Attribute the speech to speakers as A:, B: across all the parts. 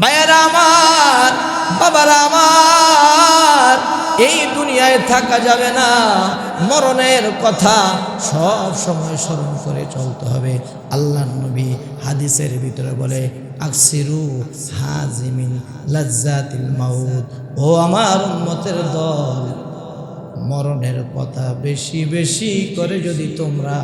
A: ভাইয়েরা আমার, বাবারা আমার, এই দুনিয়ায় থাকা যাবে না। মরণের কথা সব সময় স্মরণ করে চলতে হবে। আল্লাহ নবী হাদিসের ভিতরে বলে, আকসিরু হাজিমিন লজ্জাতিল মাউদ ও আমার উন্মতের দল, মরণের কথা বেশি বেশি করে যদি তোমরা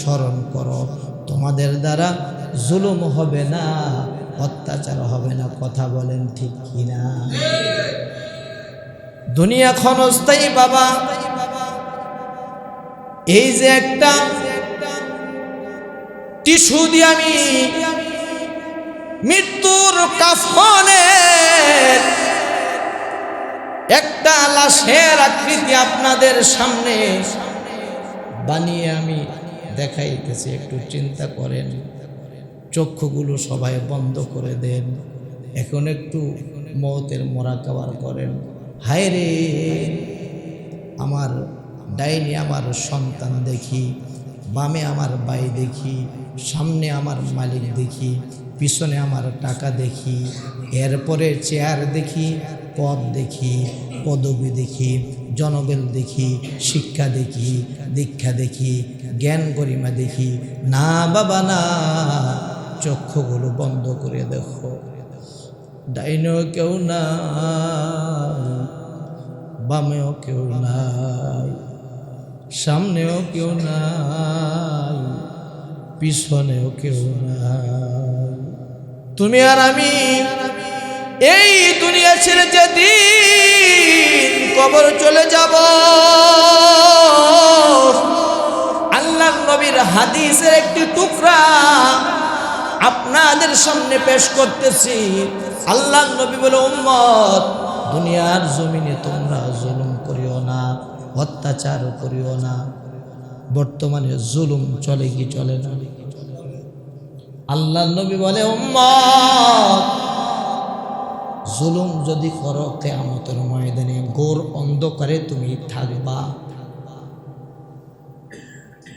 A: স্মরণ করো, তোমাদের দ্বারা জুলুম হবে না। অত্যাচার হবে না, কথা বলেন ঠিক কিনা? দুনিয়া ক্ষণস্থায়ী বাবা। এই যে একটা টিস্যু দিয়ে আমি মৃত্যুর কাফনের একটা লাশের আকৃতি আপনাদের সামনে বানিয়ে আমি দেখাইতেছি, একটু চিন্তা করেন। চক্ষুগুলো সবাই বন্ধ করে দেন। এখন একটু মৌতের মোরাকাবার করেন। হায় রে! আমার ডাইনি আমার সন্তান দেখি, বামে আমার বাই দেখি, সামনে আমার মালিক দেখি, পিছনে আমার টাকা দেখি, এরপরে চেয়ার দেখি, পদ দেখি, পদবি দেখি, জনবেল দেখি, শিক্ষা দেখি, দীক্ষা দেখি, জ্ঞান গরিমা দেখি। না বাবা, না। চক্ষুগুলো বন্ধ করে দেখো। ডাইনেও কেউ না বামেও কেউ নাই, সামনেও কেউ নাই, পিছনেও কেউ নাই। তুমি আর আমি এই দুনিয়া ছেড়ে যেদিন কবর চলে যাব আল্লাহ নবীর হাদিসের একটি টুকরা আপনাদের সামনে পেশ করতেছি। আল্লাহ নবী বলে, উম্মত, দুনিয়ার জমিনে তোমরা জুলুম করিও না অত্যাচার করিও না। বর্তমানে জুলুম চলে কি চলে না? আল্লাহ নবী বলে, উম্মত, জুলুম যদি করো, কেয়ামতের ময়দানে গোর অন্ধকারে তুমি থাকবা।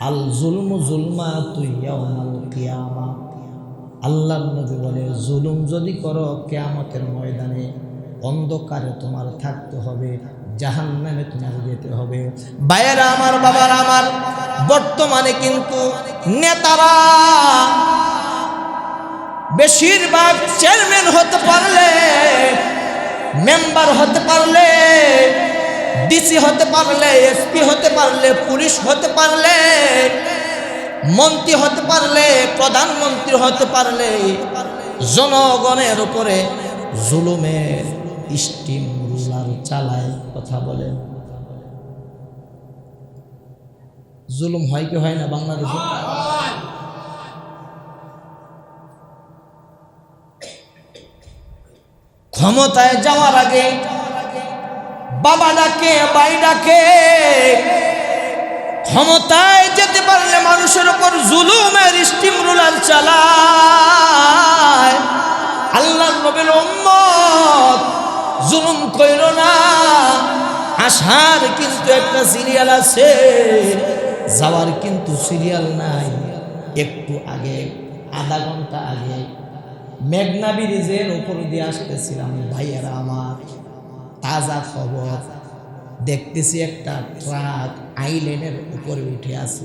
A: আল জুলম জুলমা তুই কিয়ামা। আল্লাহ নবী বলে, জুলুম যদি করো, কেয়ামতের ময়দানে অন্ধকারে তোমার থাকতে হবে জাহান নামে তোমার যেতে হবে। বায়েরা আমার, বাবার আমার, বর্তমানে কিন্তু নেতারা বেশিরভাগ চেয়ারম্যান হতে পারলে, মেম্বার হতে পারলে, ডিসি হতে পারলে, এসপি হতে পারলে, পুলিশ হতে পারলে মন্ত্রী হতে পারলে, প্রধানমন্ত্রী হতে পারলে, জনগণের উপরে জুলুমের স্টিম রুলার চালায় কথা বলেন জুলুম হয় কি হয় না বাংলাদেশে? ক্ষমতায় যাওয়ার আগে বাবা ডাকে বাই ডাকে ক্ষমতায় যেতে পারলে মানুষের উপর জুলুমের স্টিম চালায়। আল্লাহ নবীর উম্মত জুলুম কইল না। আসার কিন্তু একটা সিরিয়াল আছে, যাওয়ার কিন্তু সিরিয়াল নাই। একটু আগে, আধা ঘণ্টা আগে মেঘনা ব্রিজের উপর দিয়ে আসতেছিলাম ভাইয়েরা আমার, তাজা খবর। দেখতেছি একটা ট্রাক আইল্যান্ডের উপরে উঠে আছে।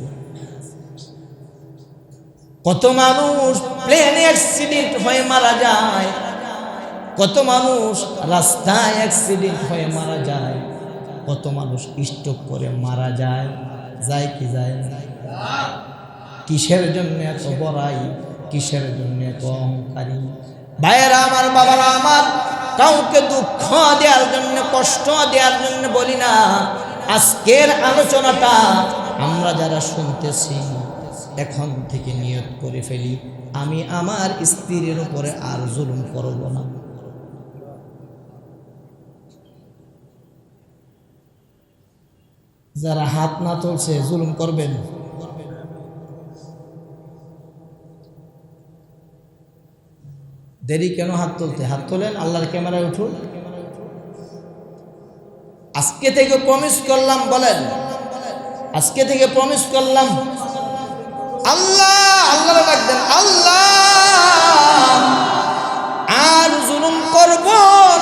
A: কত মানুষ প্লেন অ্যাক্সিডেন্ট হয়ে মারা যায়। কত মানুষ রাস্তায় অ্যাক্সিডেন্ট হয়ে মারা যায়। কত মানুষ স্ট্রোক করে মারা যায়। যায় কি যায় কিসের জন্য এত বড়াই? কিসের জন্য এত অহংকারী? ভাইয়েরা, আমার বাবারা, আমার কাউকে দুঃখ দেওয়ার জন্য, কষ্ট দেওয়ার জন্য বলি না। আজকের আলোচনাটা আমরা যারা শুনতেছি, এখন থেকে নিয়ত করে ফেলি। আমি আমার স্ত্রীর উপরে আর জুলুম করব না। যারা হাত না তুলছে, জুলুম করবেন? দেরি কেন হাত তুলতে? হাত তোলেন, আল্লাহর ক্যামেরায় উঠুন। আজকে থেকে প্রমিস করলাম, বলেন। আজকে থেকে প্রমিস করলাম, আল্লাহ আল্লাহ রাখবেন আল্লাহ, আর জুলুম করব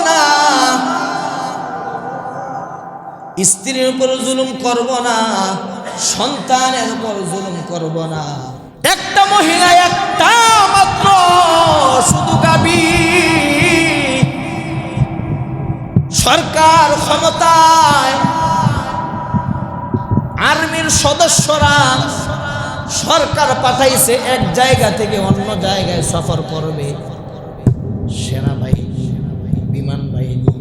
A: না। স্ত্রীর উপর জুলুম করব না, সন্তানের উপর জুলুম করব না। একটা মহিলা এক সরকার ক্ষমতায়, আর্মির সদস্যরা সরকার পাঠাইছে, এক জায়গা থেকে অন্য জায়গায় সফর করবে। সেনাবাহিনী বিমান বাহিনী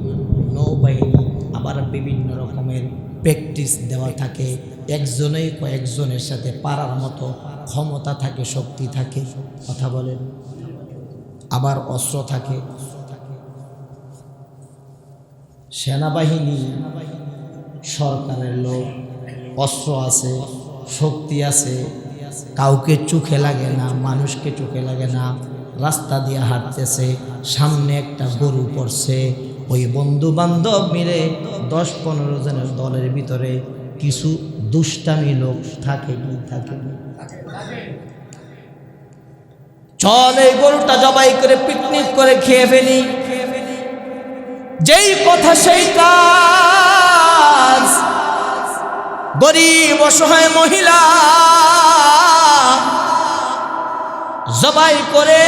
A: নৌবাহিনী, আবার বিভিন্ন রকমের প্র্যাকটিস দেওয়া থাকে। একজনেই কয়েকজনের সাথে পারার মতো ক্ষমতা থাকে, শক্তি থাকে, কথা বলেন। আবার অস্ত্র থাকে। সেনাবাহিনী, সরকারের লোক, অস্ত্র আছে, শক্তি আছে, কাউকে চোখে লাগে না, মানুষকে চোখে লাগে না, রাস্তা দিয়ে হাঁটতেছে, সামনে একটা গরু পড়ছে, ওই বন্ধু বান্ধব মিলে দশ পনেরো জনের দলের ভিতরে কিছু দুষ্টামি লোক থাকে কি থাকে চল এই গরুটা জবাই করে পিকনিক করে খেয়ে ফেলি। যেই কথা সেই কাজ। গরিব অসহায় মহিলা জবাই করে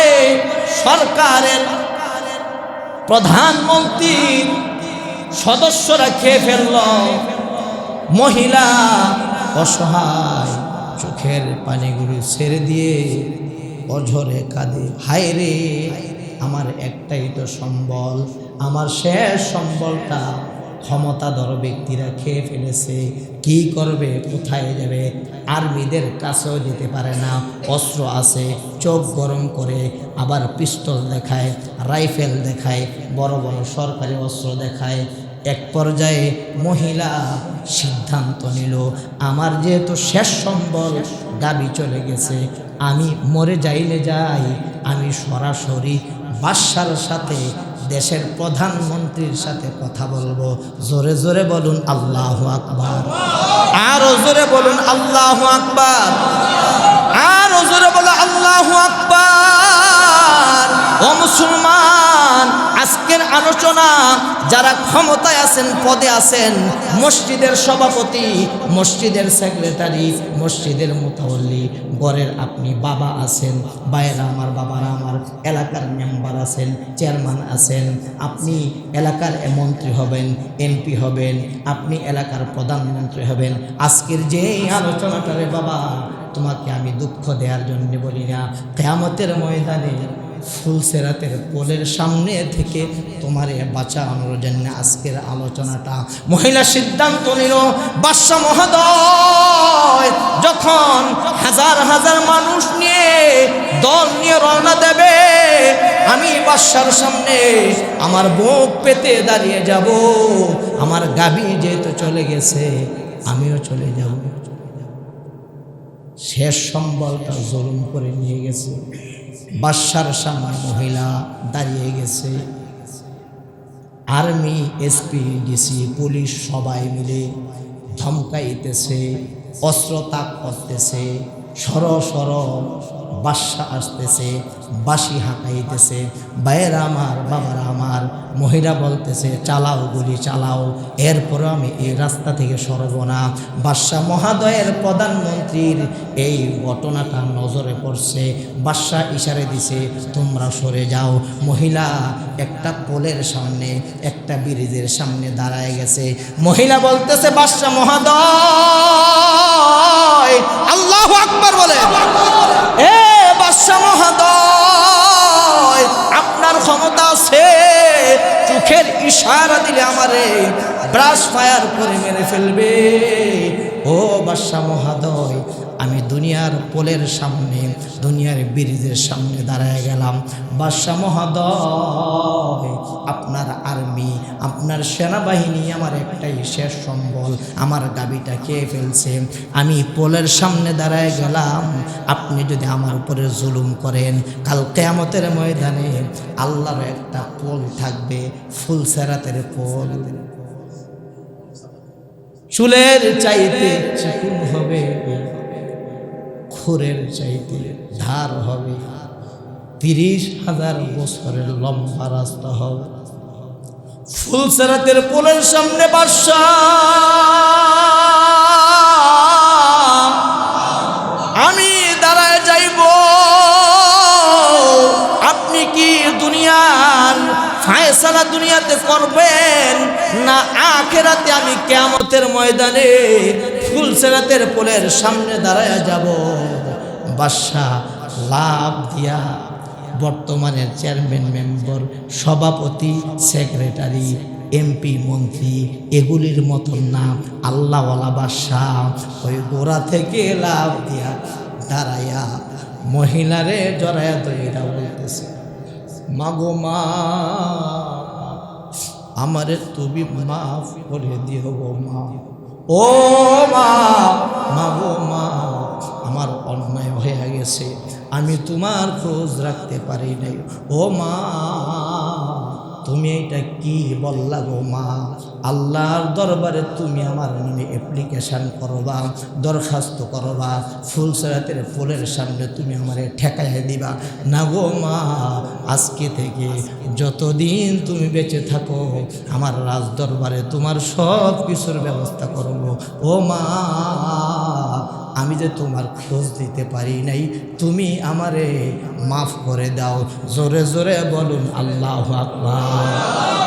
A: সরকারের প্রধানমন্ত্রী সদস্যরা খেয়ে ফেলল। মহিলা অসহায় চোখের পানিগুলো ছেড়ে দিয়ে অঝরে কাঁদে। হায় রে, আমার একটাই তো সম্বল, আমার শেষ সম্বলটা ক্ষমতাধর ব্যক্তিরা খেয়ে ফেলেছে। কি করবে, কোথায় যাবে? আর্মিদের কাছেও যেতে পারে না। অস্ত্র আছে, চোখ গরম করে আবার পিস্তল দেখায়, রাইফেল দেখায়, বড় বড় সরকারি অস্ত্র দেখায়। এক পর্যায়ে মহিলা সিদ্ধান্ত নিল, আমার যেহেতু শেষ সম্বল দাবি চলে গেছে, আমি মরে যাইলে যাই, আমি সরাসরি বাদশার সাথে দেশের প্রধানমন্ত্রীর সাথে কথা বলব। জোরে জোরে বলুন আল্লাহ আকবার। আরও জোরে বলুন আল্লাহ আকবার। আরও জোরে বলো আল্লাহ আকবার। ও মুসলমান, আজকের আলোচনা, যারা ক্ষমতায় আছেন, পদে আছেন, মসজিদের সভাপতি, মসজিদের সেক্রেটারি, মসজিদের মোতাবল্লি গড়ের আপনি বাবা আছেন বাইরা আমার, বাবারা আমার, এলাকার মেম্বার আছেন, চেয়ারম্যান আছেন, আপনি এলাকার মন্ত্রী হবেন, এমপি হবেন, আপনি এলাকার প্রধানমন্ত্রী হবেন, আজকের যে আলোচনাটারে বাবা, তোমাকে আমি দুঃখ দেওয়ার জন্য বলি না, কেয়ামতের ময়দানে ফুলসেরাতের পোলের সামনে থেকে তোমারে বাঁচানোর জন্য আজকের আলোচনাটা মহিলা সিদ্ধান্ত নিল, বাদশা মহোদয় যখন হাজার হাজার মানুষ নিয়ে দল নিয়ে রওনা দেবে, আমি বাদশার সামনে আমার বুক পেতে দাঁড়িয়ে যাব, আমার গাবি যেহেতু চলে গেছে, আমিও চলে যাব। শেষ সম্বলটা জুলুম করে নিয়ে গেছে। বাদশার সামনে মহিলা দাঁড়িয়ে গেছে। আর্মি, এসপি, ডিসি, পুলিশ সবাই মিলে ধমকাইতেছে অস্ত্র তাক করতেছে। সর সর বাসা আসতেছে বাসি হাঁকাইতেছে, বাইরা আমার, বাবার আমার মহিলা বলতেছে, চালাও গুলি, চালাও এরপরও আমি এই রাস্তা থেকে সরব না। বাদশাহ মহাদয়ের প্রধানমন্ত্রীর এই ঘটনাটা নজরে পড়ছে। বাদশাহ ইশারে দিছে, তোমরা সরে যাও মহিলা একটা পোলের সামনে, একটা ব্রিজের সামনে দাঁড়ায় গেছে। মহিলা বলতেছে বাদশাহ মহাদয়, আল্লাহ আকবার বলে, এ আপনার ক্ষমতা আছে, চোখের ইশারা দিলে আমারে ব্রাশ ফায়ার করে মেরে ফেলবে। ও বাদশাহ মহাদয় আমি দুনিয়ার পোলের সামনে, দুনিয়ার ব্রিজের সামনে দাঁড়ায় গেলাম। বাদশাহ মহাদয়, আপনার আর্মি, আপনার সেনাবাহিনী আমার একটাই শেষ সম্বল, আমার দাবিটা খেয়ে ফেলছে। আমি পোলের সামনে দাঁড়ায় গেলাম। আপনি যদি আমার উপরে জুলুম করেন, কাল কেয়ামতের ময়দানে আল্লাহর একটা পোল থাকবে, ফুল সেরাতের পোল। চুলের চাইতে চিকুন হবে। খুরের চাইতে ধার হবে। তিরিশ হাজার বছরের লম্বা রাস্তা হবে। ফুলসেরাতের পোলের সামনে বাসা আমি দাঁড়ায় যাইব। আপনি কি দুনিয়ার ফায়সালা দুনিয়াতে করবেন? না আখেরাতে আমি কেমতের ময়দানে ফুলসেরাতের পোলের সামনে দাঁড়ায় যাব। বাদশাহ লাভ দিয়া বর্তমানের চেয়ারম্যান, মেম্বার, সভাপতি, সেক্রেটারি, এমপি, মন্ত্রী, এগুলির মতন না। আল্লাহওয়ালা বাদশাহ ওই গোড়া থেকে লাভ দিয়া দাঁড়াইয়া মহিলারে জড়াইয়া দইরা বলতেছে, মাগো মা, আমারে তুমি মাফ করে দিও গো মা। ও মা মা গো মা আমার অন্যায় হয়ে গেছে। আমি তোমার খোঁজ রাখতে পারি নাই। ও মা, তুমি এটা কি বললা গো মা? আল্লাহর দরবারে তুমি আমার নামে অ্যাপ্লিকেশান করবা, দরখাস্ত করবা ফুল সেরাতের ফুলের সামনে তুমি আমারে ঠেকাইয়া দিবা। না গো মা, আজকে থেকে যতদিন তুমি বেঁচে থাকো, আমার রাজ দরবারে তোমার সব কিছুর ব্যবস্থা করব। ও মা আমি যে তোমার খোঁজ দিতে পারি নাই, তুমি আমারে মাফ করে দাও। জোরে জোরে বলুন, আল্লাহ আকবার।